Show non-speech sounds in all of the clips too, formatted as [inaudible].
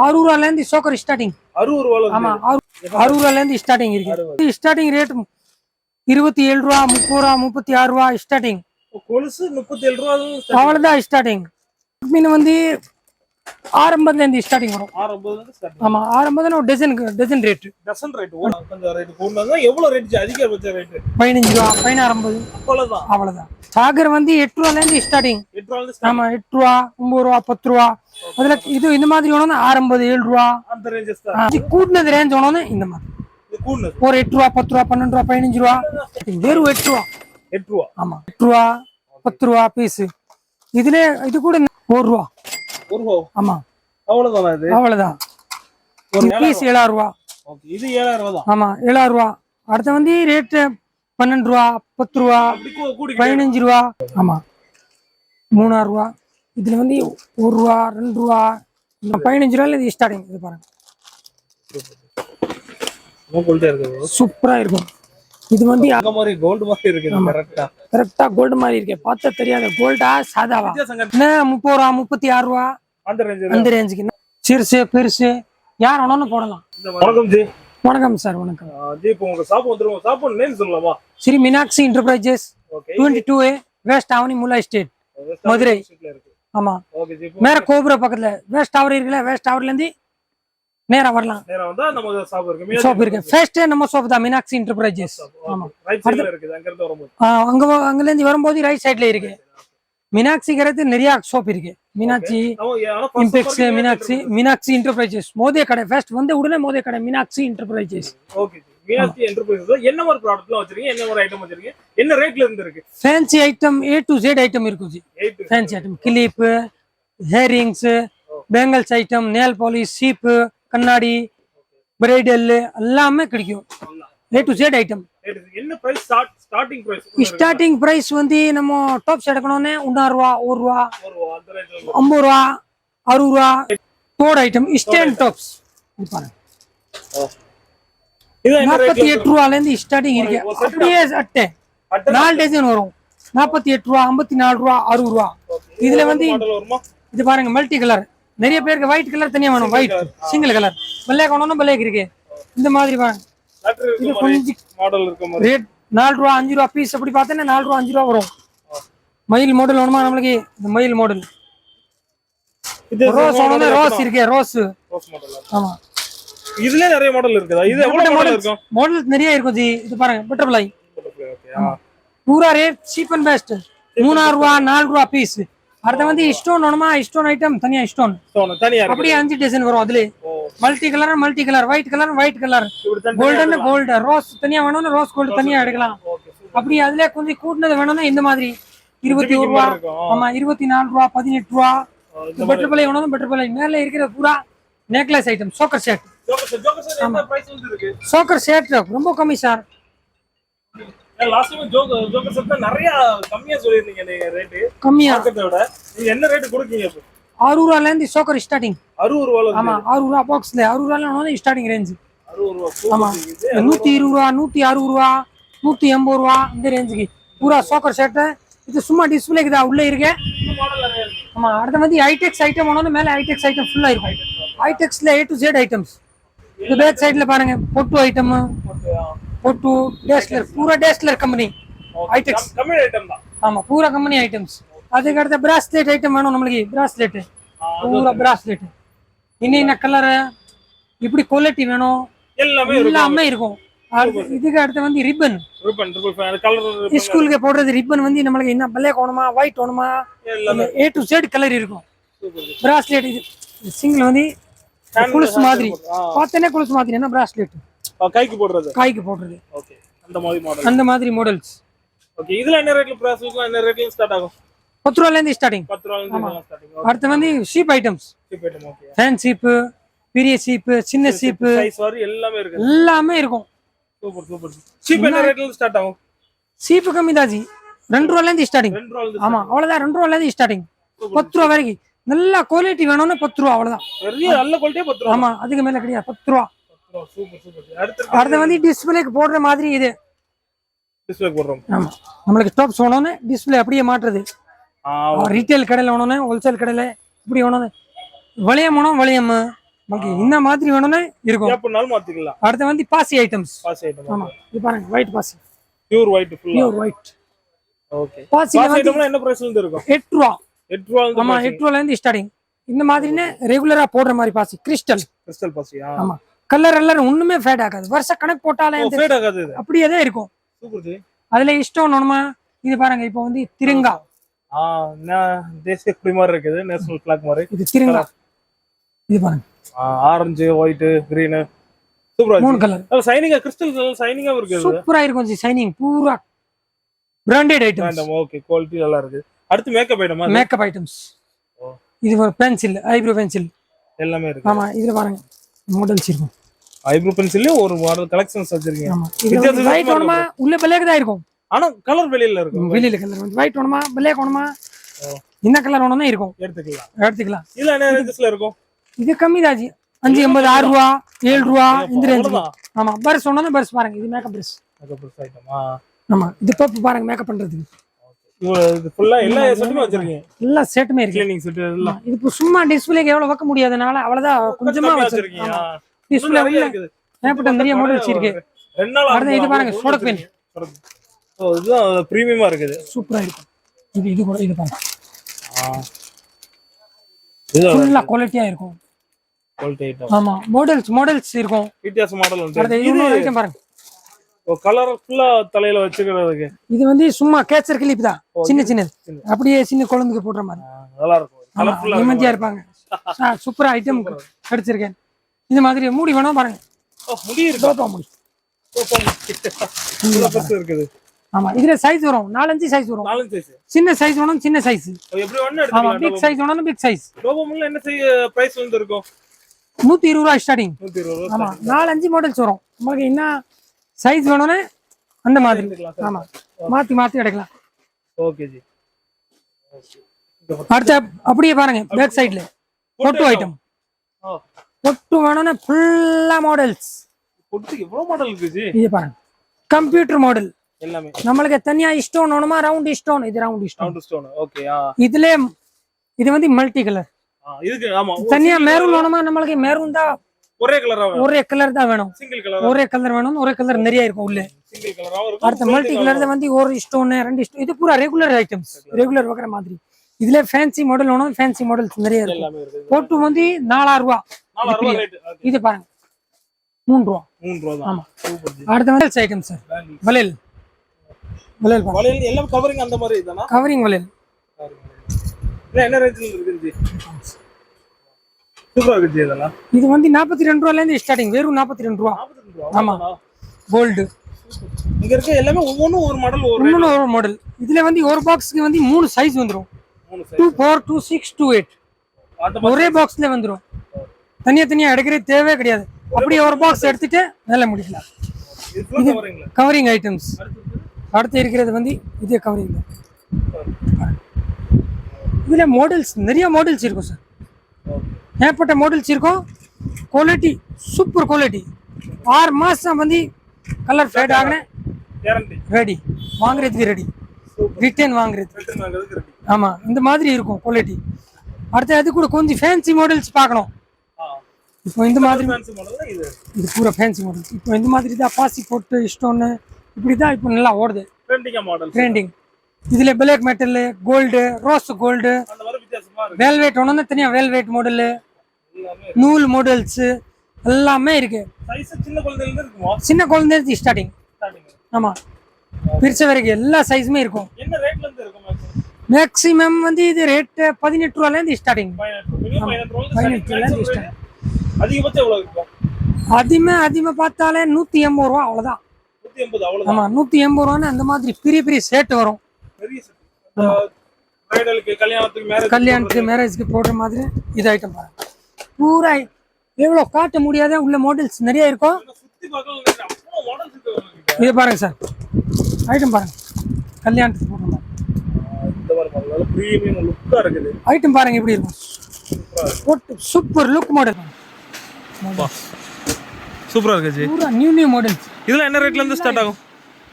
அறுபது இருந்து choker starting அறுபது ரூபால ஆமா அறு- அறுபது இருந்து ஸ்டார்டிங் இருக்கு ஸ்டார்டிங் ரேட் இருபத்தி ஏழு ரூபா முப்பது ரூபா முப்பத்தி ஆறு ரூபா ஸ்டார்டிங் கொலுசு முப்பத்தி ஏழு ரூபா அவ்வளவுதான் ஸ்டார்டிங் மீன் வந்து ஆரம்பத்துல இருந்து ஸ்டார்டிங் வரும் ஆரம்பது ஸ்டார்ட் ஆமா ஆரம்பத்துல ஒரு டசனுக்கு டசன் ரேட் டசன் ரேட் கொஞ்சம் ரேட் கொண்டு எவ்வளவு ரேட் அதிகபட்ச ரேட் பதினஞ்சு ரூபா பதினாறு அவ்வளவுதான். அவ்வளவுதான். சாகர் வந்து எட்டு ரூபால இருந்து ஸ்டார்டிங் எட்டு ரூபால start. ஆமா எட்டு ரூபா ஒன்பது ரூபா பத்து ரூபா. அதுல இது இந்த மாதிரி வேணும்னா ஆரம்பது ஏழு ரூபா. அந்த ரேஞ்சஸ் தான். கூட்டினது ரேஞ்ச் வேணும்னா இந்த மாதிரி. ஒரு எட்டு ரூபா பத்து ரூபா பன்னெண்டு ரூபா பதினஞ்சு ரூபா. வெறும் எட்டு ரூபா. எட்டு ரூபா. ஆமா எட்டு ரூபா பத்து ரூபா பீஸ் இதுல இது கூட ஒரு ரூபா. ஆமா. அவ்வளவுதானா இது? அவ்வளவுதான். ஒரு பீஸ் ஏழாயிரம் ரூபா. ஓகே இது ஏழாயிரம் ரூபா தான். ஆமா ஏழாயிரம் ரூபா. அடுத்து வந்து ரேட்டு பன்னெண்டு ரூபா பத்து ரூபா பதினஞ்சு ரூபா. ஆமா. மூணாயிரம் ரூபா. இதுல வந்து ஒரு ரூபா ரெண்டு ரூபா. பதினஞ்சு ரூபாயில இது ஸ்டார்டிங் இது பாருங்க. சூப்பரா இருக்கும். இது வந்து அங்க மாதிரி கோல்டு மாதிரி இருக்குது கரெக்டா கரெக்டா கோல்டு மாதிரி இருக்கு. பார்த்தா தெரியாத கோல்டா சாதாவா? முப்பது ரூபா முப்பத்தி ஆறு ரூபா. அந்த ரேஞ்ச் அந்த ரேஞ்சுக்கு சிறுசு பெருசு யார் வேணாலும் போடலாம் வணக்கம் ஜி. வணக்கம் சார் வணக்கம். ஜி இப்போ உங்க ஷாப் வந்துருவோம் ஷாப் நேம் சொல்லலாமா? Sri Meenakshi twenty two A west Avani Moola estate Madurai. இருக்கு. ஆமா. ஓகே ஜி மேல கோபுர பக்கத்துல வேஸ்ட் டவர் இருக்குல்ல வேஸ்ட் டவர்ல இருந்து நேரா வரலாம். நேரா வந்தா நம்ம ஷாப் இருக்கு. ஷாப் இருக்கு. ஃபர்ஸ்ட் நம்ம ஷாப் தான் மீனாட்சி என்டர்பிரைசஸ் ஆமா. ரைட் சைடுல இருக்குது அங்க இருந்து வரும்போது அங்க அங்கல இருந்து வரும்போது ரைட் சைடுல இருக்கு. மீனாட்சிங்கிறது நிறைய ஷாப் இருக்கு. மீனாட்சி இம்பெக்ஸ் மீனாட்சி மீனாட்சி என்டர்பிரைசஸ் மோதிய கடை ஃபர்ஸ்ட் வந்து உடனே மோதிய கடை Meenakshi enterprises okay Meenakshi enterprises என்ன மாதிரி ப்ராடக்ட்லாம் வச்சிருக்கீங்க? என்ன மாதிரி ஐட்டம் வச்சிருக்கீங்க? என்ன ரேட்ல இருந்து இருக்கு? Fancy item A to Z item இருக்கும் ji. Fancy item clip earrings bangles item nail polish சீப்பு கண்ணாடி பிரைடல் எல்லாமே கிடைக்கும். A to Z item starting price starting price வந்து நம்ம டாப்ஸ் எடுக்கணும்னே ஒன்னாறு ரூபா ஒரு ரூபா ஐம்பது ரூபா அறுபது ரூபா கோட் ஐட்டம் ஸ்டாண்ட் டாப்ஸ் நாற்பத்தி எட்டு ரூபால இருந்து ஸ்டார்டிங் இருக்கு. அப்படியே அட்டை. நாலு டஜன் வரும். நாற்பத்தி எட்டு ரூபா ஐம்பத்தி நாலு ரூபா அறுபது ரூபா. இதுல வந்து இது பாருங்க மல்டி கலர் நிறைய பேருக்கு ஒயிட் கலர் தனியா வேணும். ஒயிட் சிங்கிள் கலர் பிள்ளைக்கு வேணும்னா பிள்ளைக்கு இருக்கு. இந்த மாதிரி பாருங்க. இது இருக்க கொஞ்சம் மாடல் இருக்க ரேட் நாலு ரூபா அஞ்சு ரூபா பீஸ் அப்படி பார்த்தோன்னா நாலு ரூபா அஞ்சு ரூபா வரும். மயில் மாடல் வேணுமா நம்மளுக்கு? இந்த மயில் மாடல் இது ரோஸ் வேணும்னா ரோஸ் இருக்கு ரோஸ் ரோஸ் மாடல் ஆமா. இதுல நிறைய மாடல் இருக்குதா? இது எவ்வளவு மாடல் இருக்கும்? மாடல் நிறைய இருக்கும் ஜி. இது பாருங்க பட்டர்ஃப்ளை பூரா ரேட் சீப் அண்ட் பெஸ்ட் மூணாறு ரூபா நாலு ரூபா பீஸ் அடுத்த வந்து ஸ்டோன் வேணுமா? ஸ்டோன் ஐட்டம் தனியா ஸ்டோன் தனியா அப்படியே அஞ்சு டிசைன் வரும் அதுல multi colour multi colour white colour white colour golden gold rose தனியா வேணும்னா ரோஸ் கோல்டு தனியா எடுக்கலாம். அப்படி அதுல கொஞ்சம் கூட்டினது வேணும்னா இந்த மாதிரி. இருபத்தி ஒரு ரூபா. ஆமா இருபத்தி நாலு ரூபா பதினெட்டு ரூபா. பட்டர்ஃப்ளை வேணும் பட்டர்ஃப்ளை மேல இருக்கிற பூரா necklace item choker set choker set ரொம்ப கம்மி sir last time choker choker sir தான் நிறைய கம்மியா சொல்லிருந்தீங்க நீங்க ரேட் கம்மியா. மார்க்கெட்டை விட. நீங்க என்ன ரேட் கொடுக்கீங்க இப்போ? அறுபது ரூபால இருந்து சோக்கர் ஸ்டார்டிங் அறுபது ரூபால ஆமா அறுபது ரூபா பாக்ஸ்ல அறுபது ரூபால ஸ்டார்டிங் ரேஞ்ச் ஆமா. நூத்தி இருபது ரூபா நூத்தி அறுபது ரூபா நூத்தி எண்பது ரூபா இந்த ரேஞ்சுக்கு பூரா சோக்கர் செட்டு இது சும்மா டிஸ்பிளேக்கு தான் உள்ள இருக்கு. ஆமா அடுத்து வந்து ஐடெக்ஸ் ஐட்டம் ஒன்று மேல ஐடெக்ஸ் ஐட்டம் ஃபுல்லா இருக்கும். ஐடெக்ஸ்ல ஏ டு ஜெட் ஐட்டம்ஸ் இது பேக் சைடுல பாருங்க பொட்டு ஐட்டம் ஓகே பொட்டு டேஸ்லர் பூரா டேஸ்லர் கம்பெனி ஐடெக்ஸ் கம்மி ஐட்டம் தான். ஆமா பூரா கம்பெனி ஐட்டம்ஸ் அதுக்கு அடுத்த பிராஸ்லெட் ஐட்டம் வேணும் நம்மளுக்கு. பிராஸ்லெட் பூரா பிராஸ்லெட் இன்ன கலர் இப்படி குவாலிட்டி வேணும். எல்லாமே இருக்கும். எல்லாமே இருக்கும். இதுக்கு அடுத்து வந்து ரிப்பன் ரிப்பன் கலர் ஸ்கூலுக்கு போடுறது ரிப்பன் வந்து நம்மளுக்கு என்ன பிளாக் வேணுமா ஒயிட் எல்லாமே. ஏ டு ஜெட் கலர் இருக்கும். பிராஸ்லெட் இது சிங்கிள் வந்து குலுசு மாதிரி. பார்த்தனே குலுசு மாதிரி. என்ன பிராஸ்லெட் கைக்கு போடுறது. காய்க்கு போடுறது. ஓகே அந்த மாதிரி மாடல் அந்த மாதிரி மாடல்ஸ் ஓகே இதுல என்ன ரேட்ல பிரைஸ் இருக்கும்? என்ன ரேட்ல ஸ்டார்ட் ஆகும்? பத்து ரூபால இருந்து ஸ்டார்டிங் பத்து ரூபாயில இருந்து ஸ்டார்டிங் அடுத்து வந்து cheap items okay item okay fan சீப்பு பெரிய சீப்பு சின்ன சீப்பு சைஸ் வரி எல்லாமே இருக்கு. எல்லாமே இருக்கும். சூப்பர் சூப்பர் சீப் என்ன ரேட்ல ஸ்டார்ட் ஆகும்? சீப்பு கம்மி தாஜி ரெண்டு ரூபால இருந்து ஸ்டார்டிங் ரெண்டு ரூபாயில இருந்து ஆமா அவ்வளவுதான். ரெண்டு ரூபால இருந்து ஸ்டார்டிங் பத்து ரூபா வரைக்கும். நல்ல குவாலிட்டி வேணும்னா பத்து ரூபா அவ்வளவுதான். நல்ல குவாலிட்டியே பத்து ரூபா. ஆமா அதுக்கு மேல கிடையாது. பத்து ரூபா. அடுத்து வந்து டிஸ்பிளேக்கு போடுற மாதிரி இது. டிஸ்பிளே போடுறோம். ஆமா. நம்மளுக்கு ஸ்டாப்ஸ் வேணும்னு டிஸ்பிளே அப்படியே மாட்டுறது. ஆ ரீட்டைல் கடையில் வேணும்னு ஹோல்சேல் கடையில் இப்படி வேணும் வளையம் வேணும் வளையம் உங்களுக்கு இந்த மாதிரி வேணும்னா இருக்கும். எப்படினாலும் மாத்திக்கலாம். அடுத்து வந்து பாசி ஐட்டம்ஸ் பாஸ் ஐட்டம் ஆமா. இது பாருங்க ஒயிட் பாசி. Pure white pure white okay என்ன பிரைஸ்ல இருந்து இருக்கும்? எட்டு ரூபா. எட்டு ரூபா ஆமா எட்டு ரூபால இருந்து ஸ்டார்டிங் இந்த மாதிரின்னு ரெகுலரா போடுற மாதிரி பாசி கிறிஸ்டல் கிறிஸ்டல் பாசியா? ஆமா. கலர் எல்லாம் ஒண்ணுமே ஃபேட் ஆகாது. வருஷ கணக்கு போட்டாலே அப்படியே தான் இருக்கும். அதுல இஷ்டம் ஒண்ணுமா? இது பாருங்க இப்போ வந்து திருங்கா. தேசிய கொடி மாதிரி இருக்குது நேஷனல் ஃபிளாக் மாதிரி. இது திருங்கா. இது பாருங்க. ஆரஞ்சு ஒயிட் கிரீன் சூப்பரா மூணு இருக்கு கலர் சைனிங்கா கிறிஸ்டல் சைனிங்கா இருக்குது சூப்பரா இருக்கும் ஜி ஷைனிங் பூரா பிராண்டட் ஐட்டம்ஸ் ஓகே குவாலிட்டி நல்லா இருக்கு. அடுத்து மேக்கப் ஐட்டமா? Makeup items. இது ஒரு பென்சில் ஐப்ரோ பென்சில் எல்லாமே இருக்கு. ஆமா இதுல பாருங்க. மாடல்ஸ் இருக்கும். ஐப்ரோ பென்சில்லே ஒரு மாடல் கலெக்ஷன்ஸ் வச்சிருக்கீங்க. ஒயிட் வேணுமா? உள்ள பிளாக் தான் இருக்கும். ஆனா கலர் வெளியில இருக்கும். வெளியில கலர் வந்து ஒயிட் வேணுமா? பிளாக் வேணுமா. என்ன கலர் வேணும்னா இருக்கும். எடுத்துக்கலாம். எடுத்துக்கலாம். இதுல என்ன ரேஞ்சஸ்ல இருக்கும்? இது கம்மி தான் அஞ்சு எண்பது ஆறு ரூபா ஏழு ரூபா இந்த ரேஞ்ச் ஆமா பர்ஸ் ஒன்னு பர்ஸ் பாருங்க. இது மேக்கப் பர்ஸ் மேக்கப் ஐட்டமா ஆமா இது பப்பு பாருங்க மேக்கப் பண்றதுக்கு. எல்லா செட்டுமே இருக்கு. இது சும்மா டிஸ்பிளேக்கு எவ்வளவு வைக்க முடியாதனால அவ்வளவுதான். கொஞ்சமா வச்சிருக்கீங்க டிஸ்பிளே நிறைய உள்ள ரெண்டு நாள் அடுத்து இது பாருங்க சொடக் பென் ஓ இதுதான் பிரீமியமா இருக்குது. சூப்பரா இருக்கும். இது இது கூட இது பாருங்க. இது ஃபுல்லா குவாலிட்டியா இருக்கும். குவாலிட்டி ஐட்டம் ஆமா மாடல்ஸ் மாடல்ஸ் இருக்கும். வித்தியாச மாடல் வந்து. இது பாருங்க. கலர் ஃபுல்லா தலையில வச்சுக்கிறதுக்கு இது வந்து சும்மா கேச்சர் கிளிப் தான். சின்ன சின்னது. அப்படியே சின்ன குழந்தைக்கு போடுற மாதிரி. நல்லா இருக்கும். நிம்மதியா இருப்பாங்க. சூப்பரா [laughs] ஐட்டம் கிடைச்சிருக்கேன். இந்த மாதிரி மூடி வேணும் பாருங்க. முடி இருக்கு? டோப்பா மூடி பெருசு இருக்குது. ஆமா இதுல சைஸ் வரும். நாலஞ்சு சைஸ் வரும். சின்ன சைஸ் வேணும் சின்ன சைஸ் ஆமா பிக் சைஸ் வேணும் பிக் சைஸ் டோபோமில் என்ன பிரைஸ் வந்து இருக்கும்? நூத்தி இருபது ரூபா ஸ்டார்டிங் ஆமா நாலஞ்சு மாடல்ஸ் வரும். உங்களுக்கு என்ன சைஸ் வேணும்னு அந்த மாதிரி. ஆமா மாத்தி மாத்தி எடுக்கலாம். ஓகே ஜி. அடுத்த அப்படியே பாருங்க பேக் சைடுல பொட்டு ஐட்டம் ஓ பொட்டு வேணும்னா ஃபுல்லா மாடல்ஸ் பொட்டு எவ்வளவு மாடல் இருக்கு ஜி இது பாருங்க. கம்ப்யூட்டர் மாடல் எல்லாமே. நம்மளுக்கு தனியா ஸ்டோன் வேணுமா? ரவுண்ட் ஸ்டோன் இது round stone round stone okay இதுல இது வந்து மல்டி கலர் இதுக்கு ஆமா. தனியா மெரூன் வேணுமா? நம்மளுக்கு மெரூன் தான் ஒரே கலரா ஒரே கலர் தான் வேணும். சிங்கிள் கலர் ஒரே கலர் வேணும். ஒரே கலர் நிறைய இருக்கும் உள்ள. சிங்கிள் கலராவும் இருக்கும். அடுத்த மல்டி கலர் வந்து ஒரு ஸ்டோன் ரெண்டு ஸ்டோன் இது பூரா ரெகுலர் ஐட்டம்ஸ் ரெகுலர் வைக்கிற மாதிரி. இதுல ஃபேன்சி மாடல் வேணும். ஃபேன்சி மாடல்ஸ் நிறைய இருக்கும். இருக்குது போட்டு வந்து நாலாயிரம் ரூபா. நாலாயிரம் ரூபாய் இது பாருங்க. மூணு ரூபா. மூணு ரூபா ஆமா. அடுத்த வந்து ஐட்டம் சார் வளையல். வளையல் வளையல் எல்லாம் கவரிங் அந்த மாதிரி தானா? கவரிங் வளையல். என்ன ரேஞ்சில் இருக்குது சூப்பரா இதெல்லாம். இது வந்து நாற்பத்தி ரெண்டு ரூபால இருந்து ஸ்டார்டிங் வெறும் நாற்பத்தி ரெண்டு ரூபா? ஆமா. கோல்டு இங்க இருக்க எல்லாமே ஒவ்வொன்றும் ஒரு மாடல். இன்னொன்று ஒரு மாடல் இதுல வந்து ஒரு பாக்ஸ்க்கு வந்து மூணு சைஸ் வந்துரும். மூணு two four two six two eight ஒரே பாக்ஸ்ல வந்துரும். தனியா தனியா எடுக்கிறது தேவையே கிடையாது. அப்படியே ஒரு பாக்ஸ் எடுத்துட்டு வேலை முடிக்கலாம். இது கவரிங் ஐட்டம்ஸ் அடுத்து இருக்கிறது வந்து இதே கவரிங் தான். இதுல மாடல்ஸ் நிறைய மாடல்ஸ் இருக்கும் சார் ஏற்பட்ட மாடல்ஸ் இருக்கும். குவாலிட்டி சூப்பர் குவாலிட்டி ஆறு மாசம் வந்து கலர் ஃபேட் ஆகின. கேரண்டி ரெடி வாங்குறதுக்கு ரெடி ரிட்டர்ன் வாங்குறது. ரிட்டர்ன் வாங்குறதுக்கு ரெடி ஆமா இந்த மாதிரி இருக்கும் குவாலிட்டி அடுத்து அது கூட கொஞ்சம் ஃபேன்சி மாடல்ஸ் பார்க்கணும். இப்போ இந்த மாதிரி இது பூரா ஃபேன்சி மாடல் இப்போ இந்த மாதிரி தான் பாசி போட்டு ஸ்டோனு இப்படி தான் இப்போ நல்லா ஓடுது. ட்ரெண்டிங்கா மாடல் ட்ரெண்டிங் இதுல black metal gold rose gold velvet ஒன்று தனியா வேல்வேட் மாடலு நூல் மாடல்ஸ் எல்லாமே இருக்கு. சின்ன குழந்தைல இருந்து இருக்குமா? சின்ன குழந்தை ஸ்டார்டிங் ஸ்டார்டிங் ஆமா. பிரிச்ச வரைக்கும் எல்லா சைஸுமே இருக்கும். மேக்ஸிமம் வந்து இது ரேட் பதினெட்டு ரூபாலேருந்து ஸ்டார்டிங் பதினெட்டு மினிமம் பதினெட்டு அதிகபட்சம் எவ்வளவு இருக்கும் அதிகமே அதிகமாக பார்த்தாலே நூற்றி எண்பது ரூபா நூத்தி எண்பது அவ்வளவுதான்? ஆமா நூற்றி எண்பது ரூபான்னு அந்த மாதிரி பெரிய பெரிய சேட்டு வரும். பெரிய கல்யாணத்துக்கு மேரேஜ் கல்யாணத்துக்கு மேரேஜ்க்கு போடுற மாதிரி இது ஐட்டம் பாருங்க. பூரா எவ்வளோ காட்ட முடியாத உள்ள மாடல்ஸ் நிறைய இருக்கும். இது பாருங்க சார். ஐட்டம் பாருங்க. கல்யாணத்துக்கு போடுற ஐட்டம் பாருங்க. எப்படி இருக்கும். சூப்பர் லுக் மாடல் சூப்பரா இருக்கு ஜி. பூரா நியூ நியூ மாடல்ஸ் இதுல என்ன ரேட்ல இருந்து ஸ்டார்ட் ஆகும்?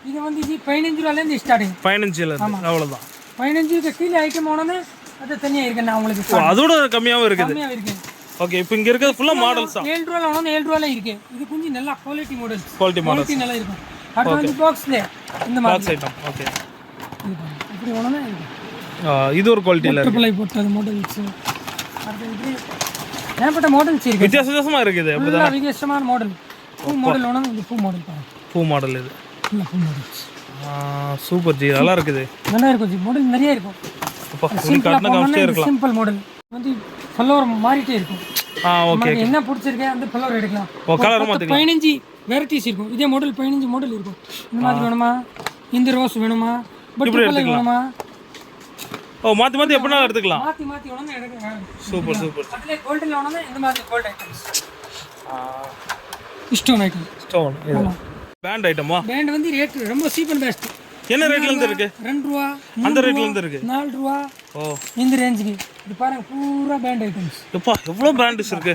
இது வந்து இது பதினஞ்சு ரூபாலேருந்து ஸ்டார்டிங் ஃபைனான்சியல் அவ்வளவுதான். பதினஞ்சுக்கு கீழே ஐட்டம் ஆனோன்னு அது தனியாக இருக்கு நான் உங்களுக்கு அதோட கம்மியாவும் இருக்குது. கம்மியாக இருக்கு. ஓகே இப்போ இங்க இருக்கிறது ஃபுல்லா மாடல்ஸ் தான். ஏழு ரூபால வேணும் ஏழு ரூபால இருக்கு. இது கொஞ்சம் நல்லா quality model quality model quality நல்லா இருக்கும். அடுத்து வந்து பாக்ஸ்ல இந்த மாதிரி. Box item okay. இப்படி வேணும்னா இது ஒரு குவாலிட்டியில் இருக்கு. ட்ரிபிள் ஐ போட்டது மாடல்ஸ் அடுத்து இப்படி ஏகப்பட்ட மாடல்ஸ் இருக்கு வித்தியாச வித்தியாசமா இருக்குது ஃபுல்லாக வித்தியாசமான மாடல் பூ மாடல் வேணும் இது பூ மாடல் பாருங்க பூ மாடல் இது. இல்லை பூ மாடல்ஸ் சூப்பர் ஜி நல்லா இருக்குது. நல்லா இருக்கும் மாடல் நிறைய இருக்கும். சிம்பிள் மாடல் வந்து ஃப்ளவர் மாறிட்டே இருக்கும். ஆ ஓகே நமக்கு என்ன பிடிச்சிருக்கு அந்த ஃப்ளவர் எடுக்கலாம். பதினஞ்சு வெரைட்டிஸ் இருக்கும். இதே மாடல் பதினஞ்சு மாடல் இருக்கும். இந்த மாதிரி வேணுமா? இந்த ரோஸ் வேணுமா? பட்டர்ஃப்ளை வேணுமா? ஓ மாற்றி மாற்றி எப்படினாலும் எடுத்துக்கலாம். மாற்றி மாற்றி வேணும்னா எடுக்கலாம் சூப்பர் சூப்பர். அதுலேயே கோல்டில் வேணும்னா இந்த மாதிரி gold items stone item stone இது. பேண்ட் ஐட்டமா பேண்ட் வந்து ரேட் ரொம்ப சீப் அண்ட் பெஸ்ட் என்ன ரேட்ல இருந்து இருக்கு? ரெண்டு ரூபா அந்த ரேட்ல இருந்து இருக்கு. நாலு ரூபா. ஓ. இந்த ரேஞ்சுக்கு இது பாருங்க பூரா பேண்ட் ஐட்டம்ஸ் எப்பா எவ்வளோ பிராண்டஸ் இருக்கு?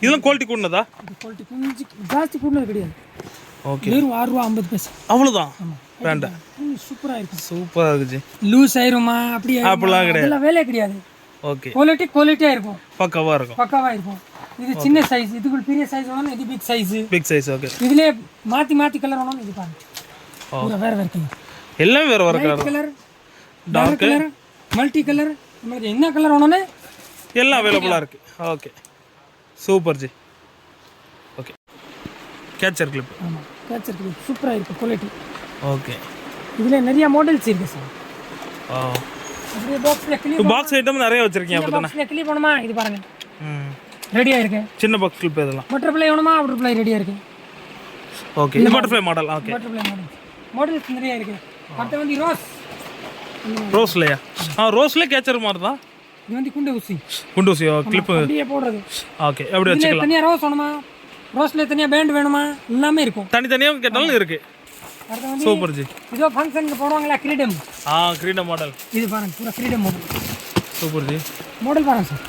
இதெல்லாம் குவாலிட்டி கூடதா இது குவாலிட்டி கொஞ்சம் ஜாஸ்தி கூடது கிடையாது. ஓகே வெறும் ஆறு ரூபா ஐம்பது பைசா. அவ்வளோதான் பேண்ட் சூப்பராக இருக்கும் சூப்பராக இருக்குது லூஸ் ஆயிருமா அப்படி? அப்படிலாம் கிடையாது. அதெல்லாம் வேலையே கிடையாது. ஓகே. குவாலிட்டி குவாலிட்டியாக இருக்கும். பக்காவாக இருக்கும். பக்காவாக இருக்கும். இது சின்ன சைஸ் இதுக்குள்ள பெரிய சைஸ் வேணும் இது big size big size okay இதுலேயே மாற்றி மாற்றி கலர் வேணும் இது பாருங்க. பூரா வேறு வேறு கலர் எல்லாமே வேறு வேறு colour colour dark colour multi colour நம்மளுக்கு என்ன கலர் வேணும்னு? எல்லாம் அவைலபிளாக இருக்கு. Okay super ji okay catcher clip ஆமாம் கேட்சருக்கு சூப்பராக இருக்கும் குவாலிட்டி ஓகே இதில் நிறைய மாடல்ஸ் இருக்குது சார் ஓ அப்படியே பாக்ஸில் பாக்ஸ் ஐட்டம் நிறைய வச்சிருக்கீங்க அப்படி தானே பாக்ஸில் கிளி பண்ணுமா? இது பாருங்க. ம். ரெடியாக இருக்கு சின்ன பாக்ஸ் கிளிப் இதெல்லாம். பட்டர்ஃப்ளை வேணுமா? பட்டர்ஃப்ளை ரெடியாக இருக்கு. ஓகே இது butterfly model okay butterfly model models நிறைய இருக்கு. அடுத்து வந்து ரோஸ் ரோஸ்லையா ஆ ரோஸ்லேயே கேச்சர் மாதிரி தான் இது வந்து குண்டு ஊசி. குண்டூசி கிளிப்பு அப்படியே போடுறது. ஓகே இதுல வச்சுக்கலாம்? தனியாக ரோஸ் வேணுமா? ரோஸ்ல தனியாக பேண்ட் வேணுமா? எல்லாமே இருக்கும். தனித்தனியாக கேட்டாலும் இருக்கு. அடுத்து வந்து சூப்பர் ஜி. இதோ ஃபங்க்ஷனுக்கு போடுவாங்களா கிரீடம்? ஆ கிரீட மாடல் இது பாருங்க பூரா கிரீடம் மாடல் சூப்பர் ஜி. மாடல் பாருங்க சார்.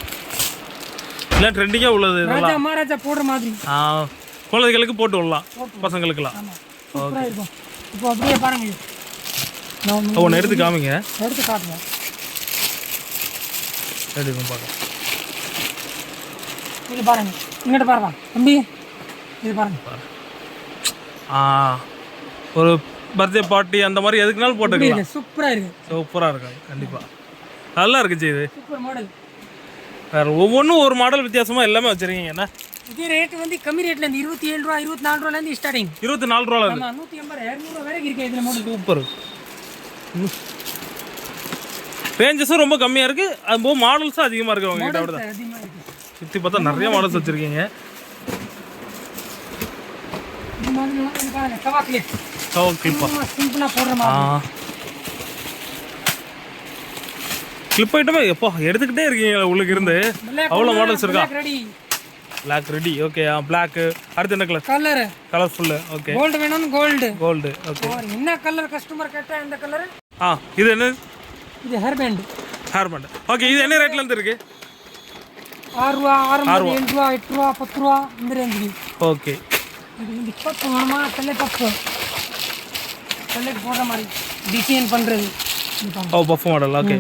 இல்லை ட்ரெண்டிங்காக உள்ளது ராஜா மகாராஜா போடுற மாதிரி. ஆ குழந்தைகளுக்கு போட்டு விடலாம் பசங்களுக்குலாம் ஆமாம் சூப்பராக இருக்கும். இப்போ அப்படியே பாருங்க நான் ஒன்று எடுத்து காமிங்க. எடுத்து காட்டுவேன் எடுத்து பார்க்கலாம். இது பாருங்க. இங்கிட்ட பாருங்க. தம்பி இது பாருங்க. ஆ. ஒரு பர்த்டே பார்ட்டி அந்த மாதிரி எதுக்குனாலும் போட்டுக்கலாம். சூப்பராக இருக்கு. சூப்பராக இருக்கும் கண்டிப்பாக நல்லா இருக்குச்சு இது. சூப்பர் மாடல் வேறு ஒவ்வொன்றும் ஒரு மாடல் வித்தியாசமாக எல்லாமே வச்சுருக்கீங்க என்ன? இதே ரேட் வந்து கம்மி ரேட்ல இருந்து இருபத்தி ஏழு ரூபா இருபத்தி நாலு ரூபாலேருந்து ஸ்டார்டிங் இருபத்தி நாலு ரூபா இருக்கு ஆமா நூற்றி எண்பது இரநூறுவா வரைக்கும் இருக்கு இதில் மாடல் சூப்பர். ரேஞ்சஸும் ரொம்ப கம்மியாக இருக்குது அது போக மாடல்ஸும் அதிகமாக இருக்கு உங்ககிட்ட விட சுற்றி பார்த்தா நிறைய மாடல்ஸ் வச்சுருக்கீங்க. இந்த மாதிரி எல்லாம் இது பாருங்க கவா கிளிப் ஸோ கிளிப்பா சிம்பிளாக போடுற ஆ. மாதிரி கிளிப் ஐட்டமே எப்போ எடுத்துக்கிட்டே இருக்கீங்க உள்ளுக்கு இருந்து. அவ்வளோ மாடல்ஸ் இருக்கா? பிளாக் ரெடி ஓகே பிளாக் அடுத்து என்ன colour colour colourful okay gold வேணும்னு கோல்டு கோல்டு ஓகே என்ன கலர் கஸ்டமர் கேட்டா இந்த கலர் ஆ இது என்ன? இது hair band hair band okay இது என்ன ரேட்ல இருந்து இருக்கு? ஆறு ரூபா ஆறு ரூபா ஏழு ரூபா எட்டு ரூபா பத்து ரூபா இந்த ரேஞ்சுக்கு ஓகே இது வந்து பப்பு வேணுமா? தலை பப்பு தலைக்கு போடுற மாதிரி டிசைன் பண்ணுறது ஓ பஃப் மாடல் ஓகே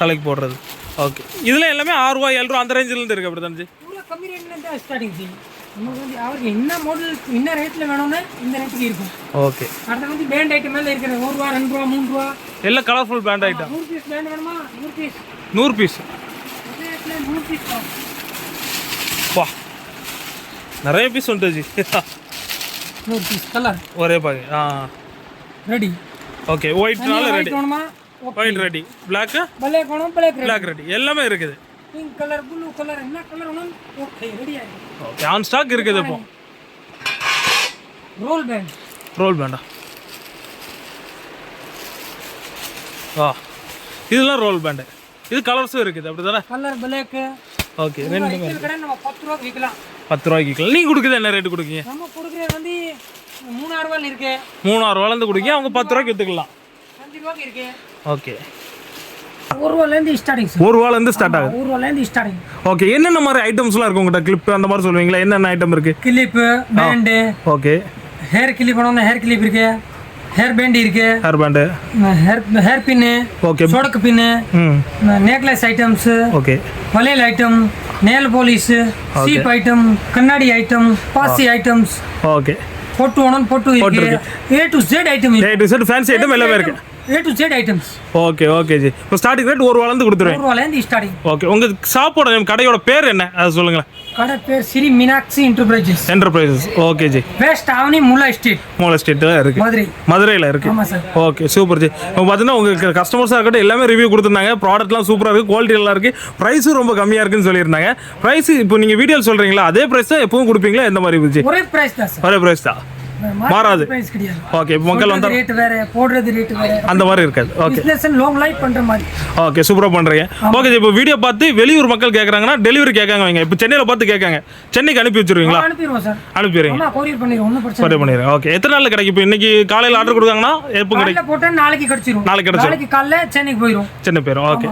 தலைக்கு போடுறது. ஓகே இதில் எல்லாமே ஆறு ரூபா ஏழு ரூபா அந்த ரேஞ்சில் இருந்து இருக்கு அப்படி தானே கம்மி ரேட்லேருந்து ஸ்டார்டிங் நமக்கு வந்து அவருக்கு என்ன மாடல் என்ன ரேட்டில் வேணும்னு இந்த ரேட்டுக்கு இருக்கும். ஓகே அடுத்து வந்து பேண்ட் ஐட்டம் மேலே இருக்கிறது. ஒரு ரூபா ரெண்டு ரூபா மூணு ரூபா. எல்லாம் கலர்ஃபுல் பேண்ட் ஐட்டம் நூறு பீஸ் பேண்ட் வேணுமா? நூறு பீஸ் நூறு பீஸ் நூறு பீஸ் வா. நிறைய பீஸ் வந்துச்சு நூறு பீஸ் கலர் ஒரே பாங்க ஆ. Ready okay ஒயிட்னால ready white white ready black black வேணும் பிளாக் ரெடி பிளாக் ரெடி எல்லாமே இருக்குது. பிங்க் கலர் ப்ளூ கலர் என்ன கலர் வேணும்? ஓகே ரெடி ஆகிடும் ஓகே ஆன் ஸ்டாக் இருக்குது இப்போ. ரோல் பேண்ட் ரோல் பேண்டா ஆ? இதெல்லாம் ரோல் பேண்டு இது கலர்ஸும் இருக்குது அப்படி தானே கலர் பிளாக்கு ஓகே ரெண்டு நம்ம பத்து ரூபாய்க்கு விற்கலாம் பத்து ரூபாய்க்கு விற்கலாம் நீங்கள் கொடுக்குறது என்ன ரேட்டு கொடுக்கீங்க நம்ம கொடுக்குறது வந்து மூணாயிரம் இருக்கு. மூணாயிரம் ரூபாலேருந்து அவங்க பத்து ரூபாய்க்கு விற்றுக்கலாம் அஞ்சு ரூபாய்க்கு இருக்கு. ஓகே. ஒரு ரூபாலேருந்து ஸ்டார்டிங் ஒரு ரூபாலேருந்து ஸ்டார்ட் ஆகுது. ஒரு ரூபாலேருந்து ஸ்டார்டிங் ஓகே என்னென்ன மாதிரி ஐட்டம்ஸ்லாம் இருக்கு உங்கள்கிட்ட கிளிப் அந்த மாதிரி சொல்லுவீங்களா? என்னென்ன ஐட்டம் இருக்கு? Clip band okay. Hair clip வேணும்னா ஹேர் கிளிப் இருக்கு. ஹேர் பேண்ட் இருக்கு. Hair band hair hair pin okay. சொடக்கு பின்னு ம். Necklace items okay. வளையல் ஐட்டம் நேல் பாலிஷ் சீப் ஐட்டம் கண்ணாடி ஐட்டம் பாசி ஐட்டம்ஸ் ஓகே. பொட்டு ஒன்று பொட்டு A to Z item A to Z fancy item எல்லாமே இருக்கு. A to Z items okay okay ji இப்போ ஸ்டார்டிங் ரேட் ஒரு வளர்ந்து கொடுத்துருவேன். நூறு ரூபாயிலேருந்து ஸ்டார்டிங் ஓகே உங்கள் ஷாப்போட கடையோட பேர் என்ன? அதை சொல்லுங்களேன். கடை பேர் Shri Meenakshi enterprises enterprises okay ji west Avani Moola street Moola ஸ்ட்ரீட்டில் இருக்கு. மதுரை. மதுரையில் இருக்கு. ஆமா சார் ஓகே சூப்பர் ஜி இப்போ பார்த்தீங்கன்னா உங்களுக்கு கஸ்டமர்ஸாக இருக்கட்டும் எல்லாமே ரிவ்யூ கொடுத்துருந்தாங்க. ப்ராடக்ட்லாம் சூப்பராக இருக்குது குவாலிட்டி நல்லா இருக்குது ப்ரைஸும் ரொம்ப கம்மியாக இருக்குன்னு சொல்லியிருந்தாங்க. ப்ரைஸ் இப்போ நீங்கள் வீடியோ சொல்கிறீங்களா அதே ப்ரைஸ் தான் எப்பவும் கொடுப்பீங்களா? எந்த மாதிரி இருந்துச்சு ஒரே பிரைஸ் தான் ஒரே ப்ரைஸ் தான். மாறாது. ஓகே மக்கள் வந்தால் ரேட் வேற போடுறது ரேட் வேற. அந்த மாதிரி இருக்காது. ஓகே பிசினஸ் லாங் லைஃப் பண்ற மாதிரி. ஓகே சூப்பராக பண்ணுறீங்க ஓகே இப்போ வீடியோ பார்த்து வெளியூர் மக்கள் கேட்குறாங்கன்னா டெலிவரி கேட்காங்க வைங்க. இப்போ சென்னையில் பார்த்து கேட்காங்க. சென்னைக்கு அனுப்பி வச்சிருவீங்களா? அனுப்பிடுவோம் சார். அனுப்பிடுறீங்க கொரியர் பண்ணிடுவோம். ஒன்றும் பிரச்சனை பண்ணிடுறேன் ஓகே எத்தனை நாளில் கிடைக்கும்? இப்போ இன்னைக்கு காலையில் ஆர்டர் கொடுத்தாங்கன்னா எப்போ கிடைக்கும்? காலையில போட்டா நாளைக்கு கிடைச்சிரும். நாளைக்கு கிடைச்சிரும். நாளைக்கு காலைல சென்னைக்கு போயிடும் சென்னை பேரும் ஓகே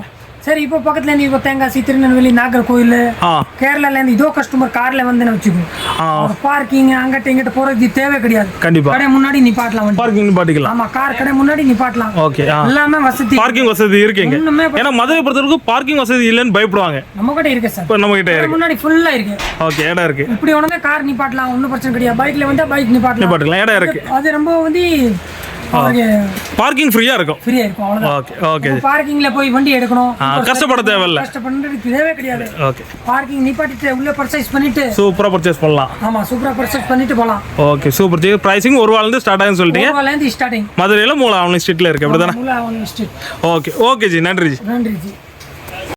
சரி இப்போ பக்கத்துல இருந்து இப்போ தேங்காய் திருநெல்வேலி நாகர்கோயில் கேரளால இருந்து இதோ கஸ்டமர் கார்ல வந்து வச்சுக்கோ. ஆ. பார்க்கிங் அங்கிட்ட இங்கிட்ட போறது தேவை கிடையாது. கண்டிப்பாக கடை முன்னாடி நிப்பாட்டலாம் பார்க்கிங் பாட்டிக்கலாம் ஆமா கார் கடை முன்னாடி நிப்பாட்டலாம். ஓகே எல்லாமே வசதி. பார்க்கிங் வசதி இருக்குங்க ஏன்னா மதுரை பொறுத்தவரைக்கும் பார்க்கிங் வசதி இல்லைன்னு பயப்படுவாங்க. நம்ம கிட்ட இருக்கு சார் இப்போ நம்ம கிட்ட கடை இருக்கு. முன்னாடி ஃபுல்லா இருக்கு. ஓகே இடம் இருக்கு. இப்படி உடனே கார் நிப்பாட்டலாம் ஒன்றும் பிரச்சனை கிடையாது. பைக்ல வந்தா பைக் நிப்பாட்டலாம். பாட்டுக்கலாம் இடம் இருக்கு. அது ரொம்ப வந்து பார்க்கிங் ஃப்ரீயா இருக்கும். ஃப்ரீயா இருக்கும் அவ்வளவுதான். ஓகே ஓகே பார்க்கிங்ல போய் வண்டி எடுக்கணும். கஷ்டப்பட தேவையில்ல. கஷ்டப்படுறதுக்கு தேவை கிடையாது. ஓகே பார்க்கிங் நிப்பாட்டிட்டு உள்ள பர்ச்சேஸ் பண்ணிட்டு சூப்பராக பர்ச்சேஸ் பண்ணலாம். ஆமா சூப்பரா பர்ச்சேஸ் பண்ணிட்டு போலாம் ஓகே சூப்பர் ஜி ஒரு வாரலேருந்து ஸ்டார்ட் ஆகுன்னு சொல்லிட்டீங்க. ரூபாயில இருந்து ஸ்டார்டிங் மதுரையில் மூல ஆவணி ஸ்ட்ரீட்டில் இருக்கு. அப்படி தானே Moola street okay okay ji. நன்றி ஜி. நன்றி ஜி.